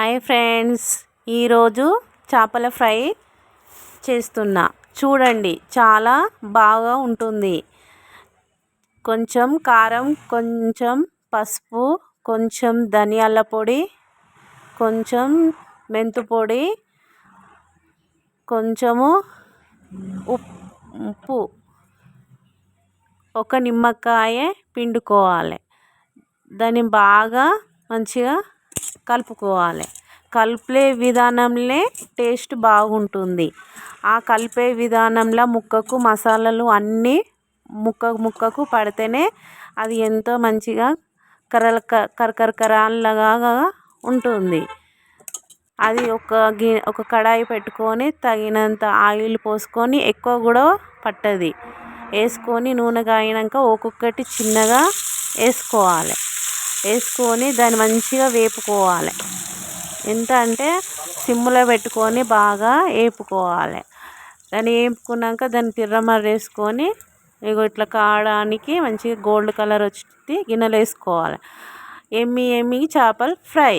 Hi friends. ఈరోజు చేపల fry చేస్తున్నా. చూడండి చాలా బాగా ఉంటుంది. కొంచెం కారం కొంచెం పసుపు కొంచెం ధనియాల పొడి కొంచెం మెంతు పొడి కొంచెము ఉప్పు. ఒక నిమ్మకాయ పిండుకోవాలి. దాన్ని బాగా మంచిగా కలుపుకోవాలి. కలిపే విధానంలో టేస్ట్ బాగుంటుంది. ఆ కలిపే విధానంలో ముక్కకు మసాలాలు అన్నీ ముక్క ముక్కకు పడితేనే అది ఎంతో మంచిగా కర్ర కరకరలాగా ఉంటుంది. అది ఒక గి ఒక కడాయి పెట్టుకొని తగినంత ఆయిల్ పోసుకొని ఎక్కువ కూడా పట్టది. వేసుకొని నూనె కాగినాక ఒక్కొక్కటి చిన్నగా వేసుకోవాలి. వేసుకొని దాన్ని మంచిగా వేపుకోవాలి. ఎంత అంటే సిమ్లో పెట్టుకొని బాగా వేపుకోవాలి దాన్ని వేపుకున్నాక దాన్ని తిరమర వేసుకొని ఇగో ఇట్లా కాడడానికి మంచిగా గోల్డ్ కలర్ వచ్చి గిన్నెలో వేసుకోవాలి. ఎమ్మి ఎమ్మి చేపలు ఫ్రై.